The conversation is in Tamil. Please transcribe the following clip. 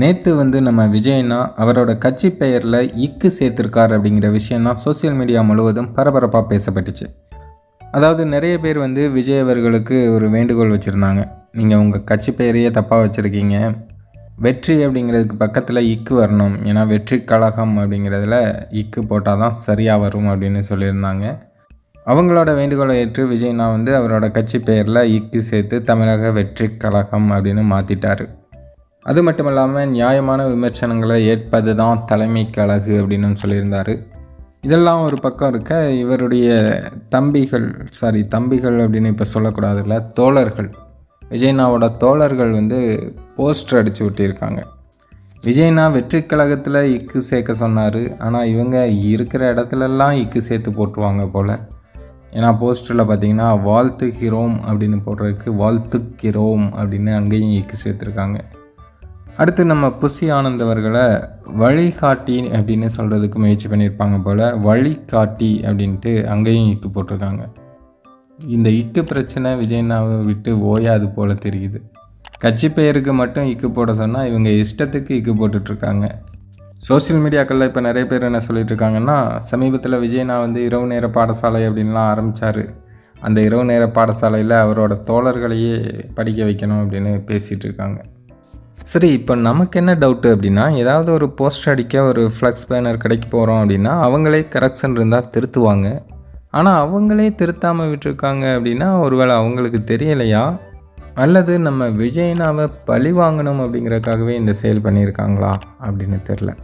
நேற்று வந்து நம்ம விஜய்னா அவரோட கட்சி பெயரில் இக்கு சேர்த்துருக்கார் அப்படிங்கிற விஷயம்தான் சோஷியல் மீடியா முழுவதும் பரபரப்பாக பேசப்பட்டுச்சு. அதாவது நிறைய பேர் வந்து விஜய் அவர்களுக்கு ஒரு வேண்டுகோள் வச்சுருந்தாங்க. நீங்கள் உங்கள் கட்சி பெயரையே தப்பாக வச்சுருக்கீங்க. வெற்றி அப்படிங்கிறதுக்கு பக்கத்தில் இக்கு வரணும். ஏன்னா வெற்றி கழகம் அப்படிங்கிறதுல இக்கு போட்டால் தான் சரியாக வரும் அப்படின்னு சொல்லியிருந்தாங்க. அவங்களோட வேண்டுகோளை ஏற்று விஜய்னா வந்து அவரோட கட்சி பெயரில் இக்கு சேர்த்து தமிழக வெற்றி கழகம் அப்படின்னு மாற்றிட்டார் அது மட்டும் இல்லாமல் நியாயமான விமர்சனங்களை ஏற்பது தான் தலைமை கழகு அப்படின்னு சொல்லியிருந்தார். இதெல்லாம் ஒரு பக்கம் இருக்க இவருடைய தம்பிகள் சாரி தம்பிகள் அப்படின்னு இப்போ சொல்லக்கூடாதுல்ல தோழர்கள். விஜய்னாவோட தோழர்கள் வந்து போஸ்டர் அடித்து விட்டிருக்காங்க விஜய்னா வெற்றி கழகத்தில் இக்கு சேர்க்க சொன்னார். ஆனால் இவங்க இருக்கிற இடத்துலலாம் இக்கு சேர்த்து போட்டுருவாங்க போல். ஏன்னா போஸ்டரில் பார்த்தீங்கன்னா வாழ்த்துகிறோம் அப்படின்னு போடுறதுக்கு வாழ்த்துக்கிறோம் அப்படின்னு அங்கேயும் இக்கு சேர்த்துருக்காங்க. அடுத்து நம்ம புசி ஆனந்த் அவர்களை வழிகாட்டி அப்படின்னு சொல்கிறதுக்கு முயற்சி பண்ணியிருப்பாங்க போல் வழிகாட்டி அப்படின்ட்டு அங்கேயும் இட்டு போட்டிருக்காங்க. இந்த இக்கு பிரச்சனை விஜயண்ணாவை விட்டு ஓயாது போல் தெரியுது. கட்சி பெயருக்கு மட்டும் இக்கு போட சொன்னால் இவங்க இஷ்டத்துக்கு இக்கு போட்டுட்ருக்காங்க. சோஷியல் மீடியாக்களில் இப்போ நிறைய பேர் என்ன சொல்லிட்டு இருக்காங்கன்னா சமீபத்தில் விஜயண்ணா வந்து இரவு நேர பாடசாலை அப்படின்லாம் ஆரம்பித்தார் அந்த இரவு நேர பாடசாலையில் அவரோட தோழர்களையே படிக்க வைக்கணும் அப்படின்னு பேசிகிட்டு இருக்காங்க சரி இப்போ நமக்கு என்ன டவுட்டு அப்படின்னா ஏதாவது ஒரு போஸ்டர் அடிக்க ஒரு ஃப்ளக்ஸ் பேனர் கடைக்கு போகிறோம் அப்படின்னா அவங்களே கரெக்ஷன் இருந்தால் திருத்துவாங்க. ஆனால் அவங்களே திருத்தாமல் விட்டுருக்காங்க அப்படின்னா ஒருவேளை அவங்களுக்கு தெரியலையா? அல்லது நம்ம விஜயனாவை பழி வாங்கணும் அப்படிங்கிறதுக்காகவே இந்த செயல் பண்ணியிருக்காங்களா? அப்படின்னு தெரில